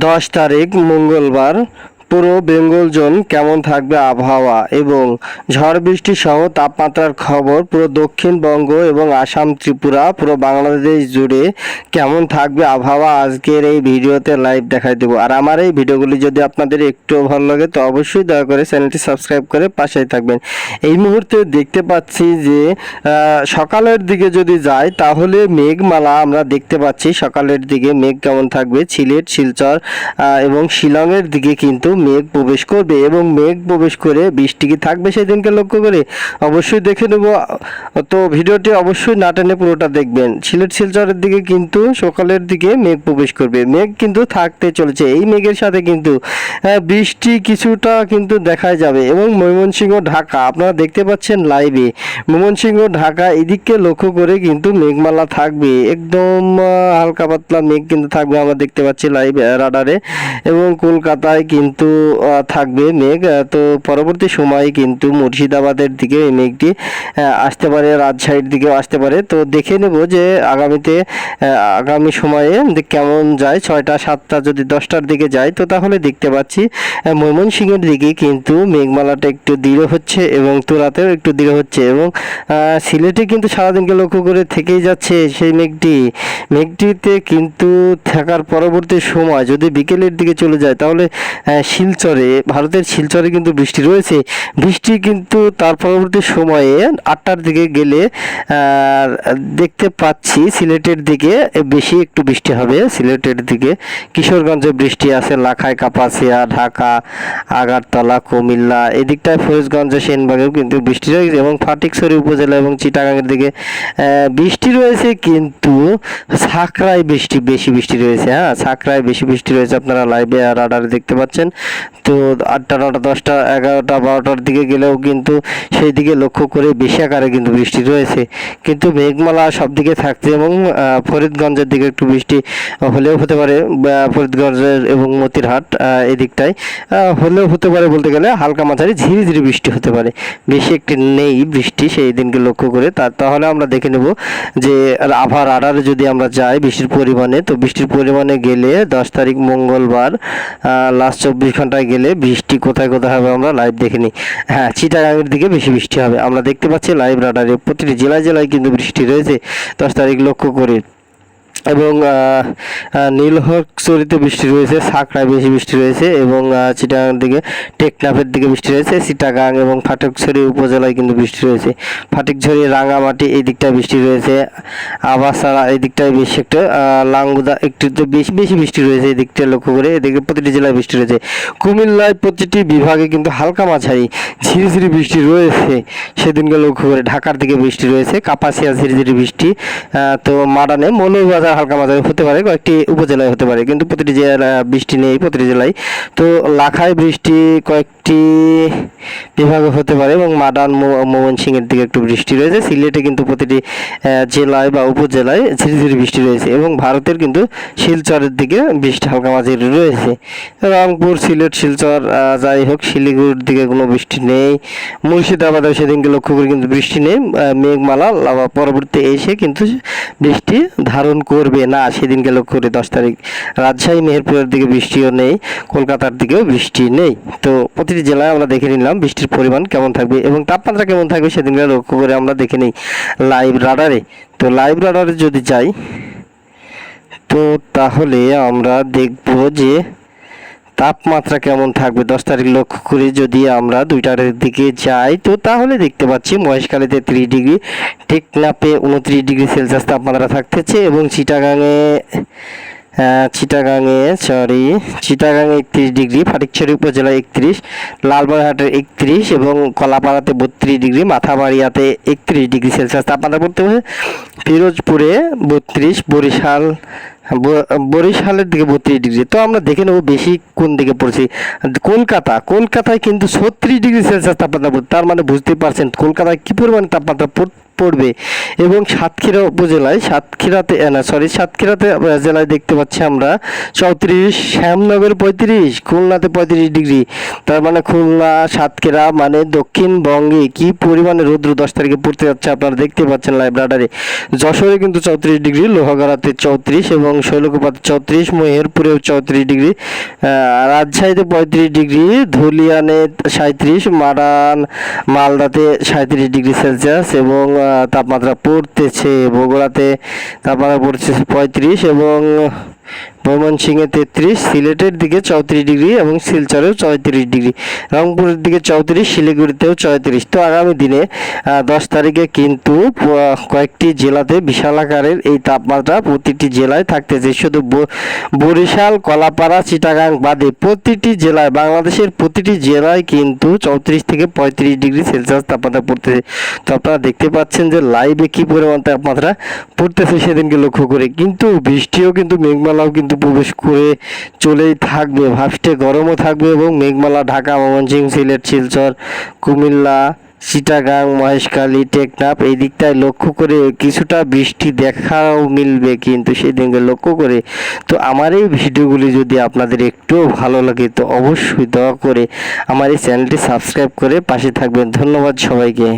দশ তারিখ মঙ্গলবার পুরো বেঙ্গল জোন কেমন থাকবে আবহাওয়া এবং ঝড় বৃষ্টি সহ তাপমাত্রার খবর পুরো দক্ষিণবঙ্গ এবং আসাম ত্রিপুরা পুরো বাংলাদেশ জুড়ে কেমন থাকবে আবহাওয়া? আজকের এই ভিডিওতে লাইভ দেখাই দেবো। আর আমার এই ভিডিওগুলি যদি আপনাদের একটু ভালো লাগে, তো অবশ্যই দয়া করে চ্যানেলটি সাবস্ক্রাইব করে পাশেই থাকবেন। এই মুহূর্তে দেখতে পাচ্ছি যে সকালের দিকে যদি যাই, তাহলে মেঘমালা আমরা দেখতে পাচ্ছি। সকালের দিকে মেঘ কেমন থাকবে? সিলেট, শিলচর এবং শিলংয়ের দিকে কিন্তু মেঘ প্রবেশ করবে এবং মেঘ প্রবেশ করে বৃষ্টি কি থাকবে সেদিনকে লক্ষ্য করে অবশ্যই দেখে নেব। তো ভিডিওটি অবশ্যই না টেনে পুরোটা দেখবেন। সিলেট শিলচরের দিকে কিন্তু সকালের দিকে মেঘ প্রবেশ করবে। মেঘ কিন্তু থাকতে চলেছে। এই মেঘের সাথে কিন্তু বৃষ্টি কিছুটা কিন্তু দেখা যাবে এবং ময়মনসিংহ, ঢাকা আপনারা দেখতে পাচ্ছেন লাইভে ময়মনসিংহ, ঢাকা এদিককে লক্ষ্য করে কিন্তু মেঘমালা থাকবে। একদম হালকা পাতলা মেঘ কিন্তু থাকবে আমরা দেখতে পাচ্ছি লাইভ রাডারে এবং কলকাতায় কিন্তু আহ, থাকবে মেঘ। তো পরবর্তী সময়ে কিন্তু মুর্শিদাবাদের দিকে এই মেঘটি আসতে পারে রাজশাহীর দিকেও আসতে পারে। তো দেখে নেব যে আগামীতে আগামী সময়ে কেমন যায় ছয়টা সাতটা যদি দশটার দিকে যায় তো তাহলে দেখতে পাচ্ছি ময়মনসিংহের দিকে কিন্তু মেঘমালাটা একটু দৃঢ় হচ্ছে এবং তোরাতেও একটু দৃঢ় হচ্ছে এবং সিলেটে কিন্তু সারাদিনকে লক্ষ্য করে থেকেই যাচ্ছে সেই মেঘটি। মেঘটিতে কিন্তু থাকার পরবর্তী সময় যদি বিকেলের দিকে চলে যায় তাহলে শিলচরে, ভারতের শিলচরে কিন্তু বৃষ্টি রয়েছে। বৃষ্টি কিন্তু তার পরবর্তী সময়ে আটটার দিকে গেলে দেখতে পাচ্ছি সিলেটের দিকে বেশি একটু বৃষ্টি হবে। সিলেটের দিকে কিশোরগঞ্জে বৃষ্টি আছে লাখায় কাপাসিয়া, ঢাকা, আগারতলা, কুমিল্লা, এদিকটায় ফরিদগঞ্জ সেনবাগেও কিন্তু বৃষ্টি রয়েছে এবং ফাটিকছড়ি উপজেলা এবং চিটাগাংয়ের দিকে বৃষ্টি রয়েছে কিন্তু সাকরায় বৃষ্টি, বেশি বৃষ্টি রয়েছে। হ্যাঁ সাকরায় বেশি বৃষ্টি রয়েছে আপনারা লাইভে আর রাডারে দেখতে পাচ্ছেন। তো আটটা, নটা, দশটা, এগারোটা, বারোটার দিকে গেলেও কিন্তু সেই দিকে লক্ষ্য করে বেশি আকারে কিন্তু বৃষ্টি রয়েছে। কিন্তু মেঘমালা সব দিকে থাকছে এবং ফরিদগঞ্জের দিকে একটু বৃষ্টি হলেও হতে পারে ফরিদগঞ্জের এবং মতিরহাট এদিকটায় হলেও হতে পারে বলতে গেলে হালকা মাঝারি ঝিরি ঝিরি বৃষ্টি হতে পারে। বেশি একটি নেই বৃষ্টি সেই দিনকে লক্ষ্য করে। তা, তাহলে আমরা দেখে নেব যে আভার আডারে যদি আমরা যাই বৃষ্টির পরিমাণে, তো বৃষ্টির পরিমাণে গেলে দশ তারিখ মঙ্গলবার লাস্ট চব্বিশ ঘন্টায় গেলে বৃষ্টি কোথায় কোথায় হবে আমরা লাইভ দেখে নিই। হ্যাঁ চিটাগাঙের দিকে বেশি বৃষ্টি হবে। আমরা দেখতে পাচ্ছি লাইভ রাডারে প্রতিটি জেলায় জেলায় কিন্তু বৃষ্টি রয়েছে। দশ তারিখ লক্ষ্য করে এবং আহ, নীলহরচরিতে বৃষ্টি রয়েছে সাকড়ায় বেশি বৃষ্টি রয়েছে এবং চিটাগাং দিকে টেকনাফের দিকে বৃষ্টি রয়েছে চিটাগাং এবং ফাটকছড়ি উপজেলায় কিন্তু বৃষ্টি রয়েছে। ফাটিকঝড়ি রাঙামাটি এই দিকটায় বৃষ্টি রয়েছে আবাসারা এই দিকটায় বেশি একটা লাঙ্গুদা একটু তো বেশি বেশি বৃষ্টি রয়েছে এই দিকটা লক্ষ্য করে এদিকে প্রতিটি জেলায় বৃষ্টি রয়েছে। কুমিল্লায় প্রতিটি বিভাগে কিন্তু হালকা মাঝারি ঝিরিঝিরি বৃষ্টি রয়েছে। সেদিনকে লক্ষ্য করে ঢাকার দিকে বৃষ্টি রয়েছে কাপাসিয়া ঝিরিঝিরি বৃষ্টি তো মাডানে মৌলভীবাজার হালকা মাঝারি হতে পারে, কয়েকটি উপজেলায় হতে পারে, কিন্তু প্রতিটি জেলা বৃষ্টি নেই, প্রতিটি জেলায়। তো লাখায় বৃষ্টি কয়েকটি বিভাগে হতে পারে এবং মাডান ময়মনসিংহের দিকে একটু বৃষ্টি রয়েছে। সিলেটে কিন্তু প্রতিটি জেলায় বা উপজেলায় ঝিরিঝিরি বৃষ্টি রয়েছে এবং ভারতের কিন্তু শিলচরের দিকে বৃষ্টি হালকা মাঝারি রয়েছে। রংপুর সিলেট, শিলচর যাই হোক, শিলিগুড়ির দিকে কোনো বৃষ্টি নেই। মুর্শিদাবাদে সেদিনকে লক্ষ্য করে কিন্তু বৃষ্টি নেই। মেঘমালা পরবর্তী এসে কিন্তু বৃষ্টি ধারণ করবে? না সেদিনকে লক্ষ্য করে দশ তারিখ। রাজশাহী, মেহেরপুরের দিকে বৃষ্টিও নেই, কলকাতার দিকেও বৃষ্টি নেই। তো প্রতিটি জেলায় আমরা দেখে নিলাম বৃষ্টির পরিমাণ কেমন থাকবে এবং তাপমাত্রা কেমন থাকবে সেদিনকে লক্ষ্য করে আমরা দেখে নিই লাইভ রাডারে তো লাইভ রাডারে যদি যাই, তো তাহলে আমরা দেখব যে তাপমাত্রা কেমন থাকবে? দশ তারিখ লক্ষ্য করে যদি আমরা দুইটার দিকে যাই তো তাহলে দেখতে পাচ্ছি মহেশখালীতে ত্রিশ ডিগ্রি টেকনাপে উনত্রিশ ডিগ্রি সেলসিয়াস তাপমাত্রা থাকতেছে এবং চিটাগাংয়ে আহ, চিটাগাংয়ে সরি চিটাগাংয়ে একত্রিশ ডিগ্রি ফাটিকছড়ি উপজেলা একত্রিশ লালবাগহাটের একত্রিশ এবং কলাপাড়াতে বত্রিশ ডিগ্রি মাথাবাড়িয়াতে একত্রিশ ডিগ্রি সেলসিয়াস তাপমাত্রা পড়তে হবে ফিরোজপুরে বত্রিশ বরিশাল বরিশালের দিকে বত্রিশ ডিগ্রি। তো আমরা দেখে নেব বেশি কোন দিকে পড়ছি। কলকাতা, কলকাতায় কিন্তু ছত্রিশ ডিগ্রি সেলসিয়াস তাপমাত্রা পড়ছে। তার মানে বুঝতেই পারছেন কলকাতায় কী পরিমাণে তাপমাত্রা পড়বে। এবং সাতক্ষীরা উপজেলায়, সাতক্ষীরাতে না সরি সাতক্ষীরাতে জেলায় দেখতে পাচ্ছি আমরা চৌত্রিশ, শ্যামনগর পঁয়ত্রিশ, খুলনাতে পঁয়ত্রিশ ডিগ্রি। তার মানে খুলনা, সাতক্ষীরা মানে দক্ষিণবঙ্গে কি পরিমাণে রৌদ্র দশ তারিখে পড়তে যাচ্ছে আপনারা দেখতে পাচ্ছেন লাইভ যশোরে কিন্তু চৌত্রিশ ডিগ্রি, লোহাগড়াতে চৌত্রিশ এবং শৈলকুপাতে চৌত্রিশ, মহেরপুরেও চৌত্রিশ ডিগ্রি রাজশাহীতে পঁয়ত্রিশ ডিগ্রি, ধুলিয়ানে সাঁত্রিশ মারান, মালদাতে সাঁত্রিশ ডিগ্রি সেলসিয়াস এবং তাপমাত্রা পড়তেছে, বগুড়াতে তাপমাত্রা পড়ছে পঁয়ত্রিশ এবং ময়মনসিংহে তেত্রিশ, সিলেটের দিকে চৌত্রিশ ডিগ্রি এবং শিলচরেও চৌত্রিশ ডিগ্রি। রংপুরের দিকে চৌত্রিশ, শিলিগুড়িতেও চৌত্রিশ। তো আগামী দিনে দশ তারিখে কিন্তু কয়েকটি জেলাতে বিশাল আকারের এই তাপমাত্রা প্রতিটি জেলায় থাকতেছে। শুধু বরিশাল, কলাপাড়া, চিটাগাং বাদে প্রতিটি জেলায়, বাংলাদেশের প্রতিটি জেলায় কিন্তু চৌত্রিশ থেকে পঁয়ত্রিশ ডিগ্রি সেলসিয়াস তাপমাত্রা পড়তেছে। তো আপনারা দেখতে পাচ্ছেন যে লাইভে কি পরিমাণ তাপমাত্রা পড়তেছে সেদিনকে লক্ষ্য করে। কিন্তু বৃষ্টিও কিন্তু, মেঘমালাও কিন্তু প্রবেশ করে চলেই থাকবে। ভাবতে গরমও থাকবে এবং মেঘমালা, ঢাকা, ময়মনসিংহ, সিলেট, শিলচর, কুমিল্লা চিটাগাং মহেশখালী, টেকনাফ, এই দিকটায় লক্ষ্য করে কিছুটা বৃষ্টি দেখাও মিলবে কিন্তু সেই দিনকে লক্ষ্য করে। তো আমার এই ভিডিওগুলি যদি আপনাদের একটু ভালো লাগে তো অবশ্যই দয়া করে আমার এই চ্যানেলটি সাবস্ক্রাইব করে পাশে থাকবেন। ধন্যবাদ সবাইকে।